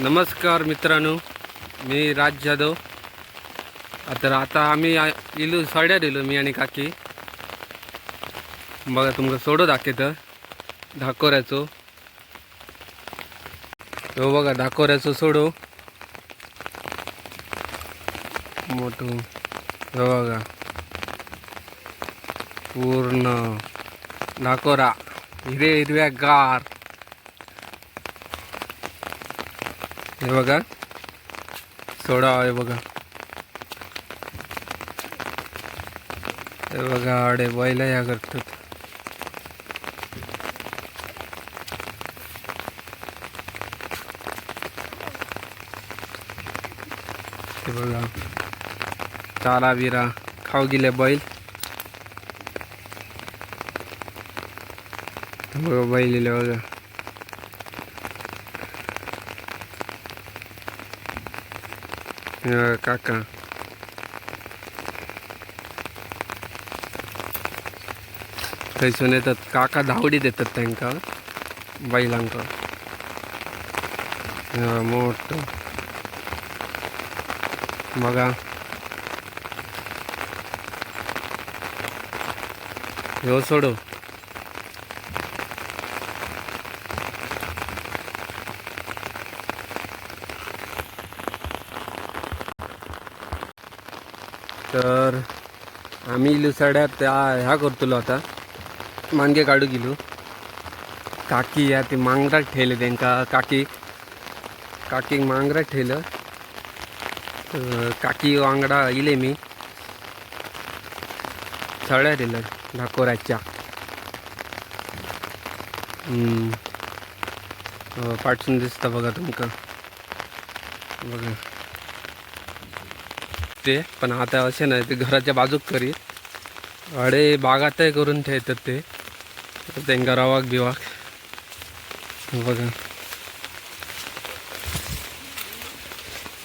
नमस्कार मित्रांनो मी राज जाधव. तर आता आम्ही इलो इलू सड्यार येलो मी आणि काकी. बघा तुमचं सोडो दाखयतं. धाकोऱ्याचो. हो बघा धाकोऱ्याचो सोडो. मोठो. हो बघा. पूर्ण. धाकोरा. हिरे हिरव्या गार. हे बघा. सोडा आहे बघा. हे बघा आडे बैला या करतात. हे बघा. चारा बिरा खाऊ गेले बैल. बघा बैल इले बघा. बघा काका थंयसून येतात काका धावडी देतात तांकां बैलांका मोठं बघा ह्यो सोडो तर आम्ही लुसाड्या त्या ह्या करतलो आता. मांगे काढू गेलो. काकी या ते मांगरात ठेवले त्यांका काकी काकीक मांगरात ठेवलं. काकी वांगडा इले मी. सड्या दिलं धाकोराच्या हम्म. पाठसून दिसता बघा तुमका बघा. ते पण आता असे नाही ते घराच्या बाजूक करीत. अडे बागातही करून ठेवतात ते. त्यांका रवाक बिवाक. बघा.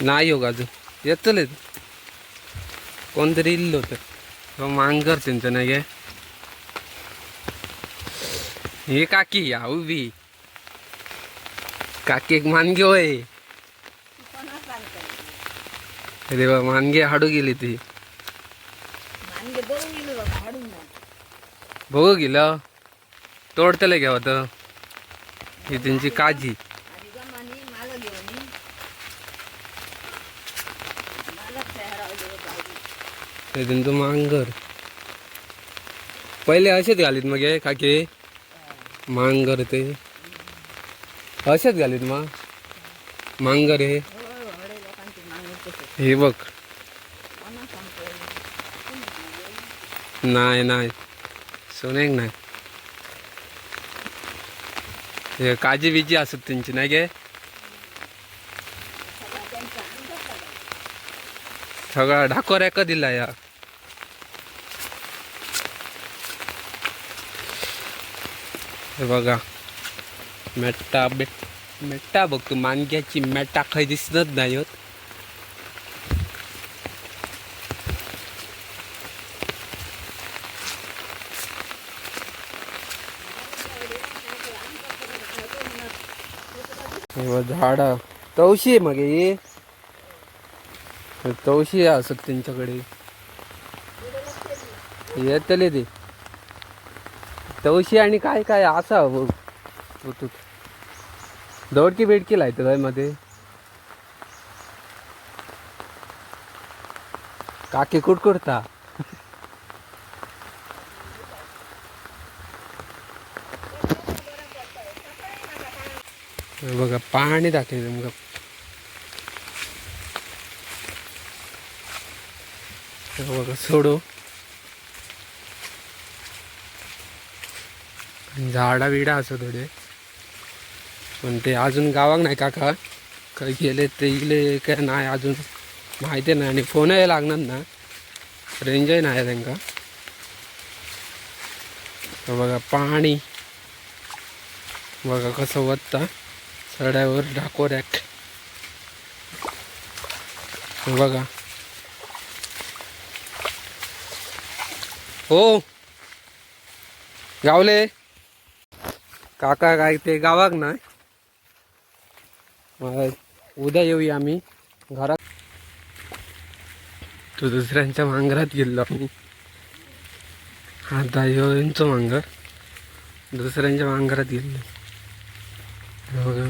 नाही हो अजून येतले. कोणतरी इल्लो होतं. हो मांगर त्यांचं नाही गे हे काकी या उभी काकी एक मानगी होय. अरे बा मानगी हाडू गेली ती मानगे बरं गेलो बाबा हाडून ना बघू गेलं. तोडतले घ्यावं तर ही त्यांची काजी आधी गमानी मागं घेऊन ये. मालक शहरावर गेलो पाहिजे ते त्यांचं मांगर. पहिले असेच घालीत मग हे काकी? मांगर ते. असेच घालीत मग? मांगर हे हो. हे बघ. नाही नाही. सोनेक ना. हे काजी बिजी असत त्यांची नाही गे सगळा ढाकोर एक दिला या. हे बघा. मेट्टा बेट मेट्टा बघ तू मानग्याची मेट्टा काही दिसतच नाही होत. झाड. तवशी आहे मग हे. तवशी असत त्यांच्याकडे. येतले ते. तवशी आणि काय काय असा बघ होतो. दौडकी बेडकी लायत काय मध्ये काकी कुडकुडता बघा पाणी दाखवलं मग बघा. सोडू. झाडा बिडा असं थोडे. पण ते अजून गावाक नाही काका. काय गेले ते इले काय नाही अजून माहिती नाही. आणि फोनही लागणार ना. रेंजही नाही त्यांना बघा पाणी. बघा कसं वत्ता. सड्यावर ढाकोऱ्याक हे बघा. हो. गावले. काका काय ते गावाक नाही मग उद्या येऊया आम्ही. घरात. तू दुसऱ्यांच्या मांगरात गेलो आम्ही. हा यांचं मांगर. दुसऱ्यांच्या मांगरात गेलो. बघा.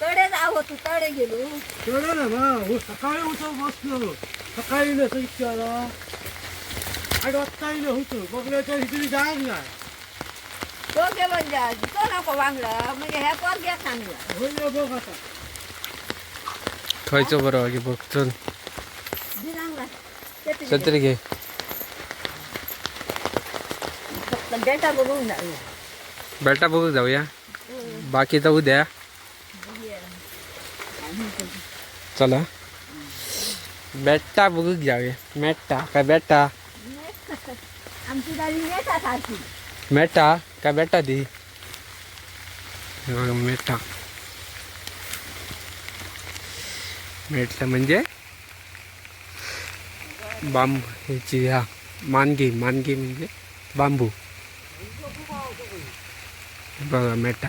कडे जावं तू कडे गेलो कळलं ना मग हो, सकाळी उठून बसलो सकाळी नसं इतक्याला आठ वाजता येणं होतं बघल्याच्या इथे जाग नाही तो घे म्हणजे तो नको वांगडा म्हणजे ह्या पोर घ्या चांगला होईल बघ आता खायचं बरं वागे बघ चल दिरांगला छत्री घे फक्त डेटा बघून जाऊया बेटा बघू जाऊया बाकीचा उद्या. चला. बेटा बघू घ्यावे. मेट्टा काय बेटा? मेट्टा मेटा काय बेटा ती मेट्टा मेटला म्हणजे? बांबू ह्याची ह्या मानगी मानगी म्हणजे बांबू. बघा मेटा.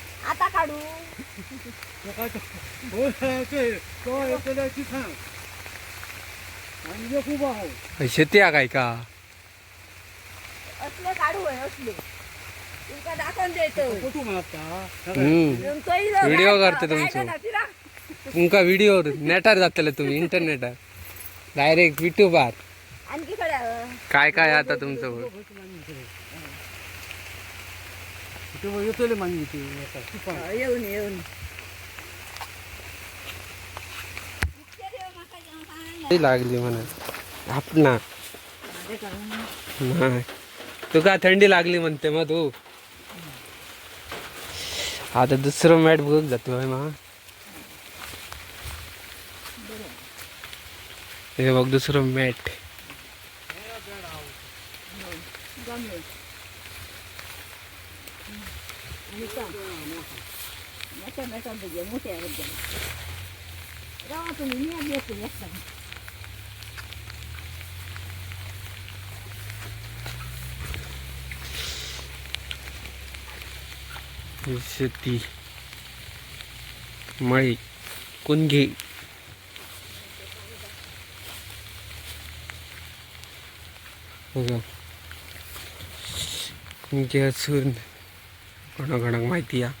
काढू हो आहो शेती आहे काय का? असले काढू होय असले. तुमका दाखवून देतो. व्हिडिओ करते तुमचं. तुमका व्हिडिओ नेटार जातले तुम्ही इंटरनेटार डायरेक्ट युट्यूबार आणखी काय काय आता तुमचं? ते येतेले मान्य ते. येऊन येऊन. लागली म्हणा. आपणा. नाही. तुका थंडी लागली म्हणते मग तू? आता दुसरं मॅट बघ जातो मा. हे बघ दुसरं मॅट. 어쩌면 전부 영어세야 근데 이러고 미니야 미역도 했어 이새끼 마이 꼰기 그냥 꼰기야 수은 그런 거랑 마이티야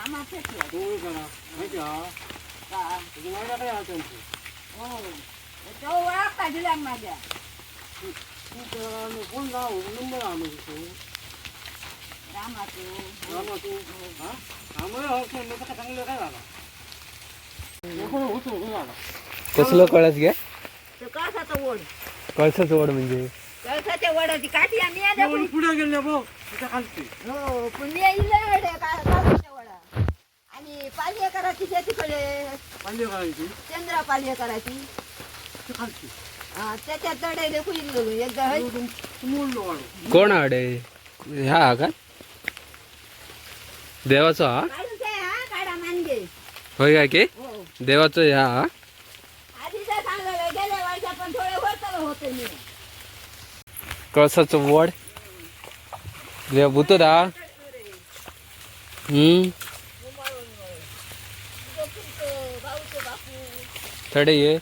काम कोणताकडे असतं कडे काय बाई टेम्पो लायले होते त्यांच्या हो रामाकडे रामाचे हो करा माहिती आहे का तुझ्या माझ्याकडे आहे त्यांचं हो तो ओळख का दिला माझ्या तू त्याला फोन लाव नंबर आणू तो रामाचे रामा तू हा आम्हाला हरकत नाही कसं चांगलं काय झाला नको होतो हो झाला कसलं कळस घ्या तो कळसाचा ओढ. कळसाचं वड म्हणजे? कळसाच्या वडाची काठी आम्ही आहे जेवण दाखवली. पुढे गेले बघ तिथे खालते. हो पण मी इले आणि करायची चंद्रा हा, त्याच्यात एकदा वाढू कोण आडे? ह्या हा का? देवाचा हा? काढून. होय काय की? हो. देवाचं ह्या आधी तर सांगायला गेल्या वर्षा पण थोडे होतं होते मी कळसाचं वड. देव भूत थडे ये.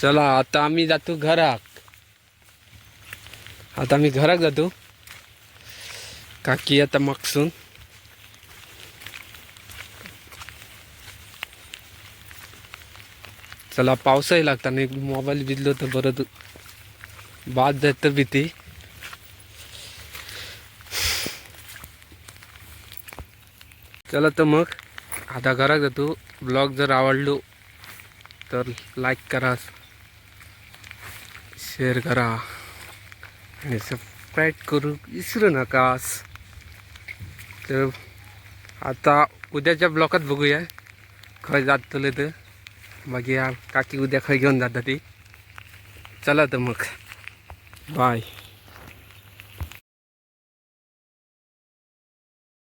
चला आता आम्ही जातो घराक आता आम्ही घराक जातो. काकी आता मागसून. चला पावसाही लागता नाही मोबाईल भिजलो तर बरं. बाद जात भीती. चला तर मग. आता घरात जातो ब्लॉग जर आवडलो तर लाईक करा. शेअर करा. आणि सबस्क्राईब करू. विसरू नकास. तर आता उद्याच्या ब्लॉकात बघूया. खंय जातले तर. बघूया काकी उद्या खंय घेऊन जाता ती. चला तर मग. बाय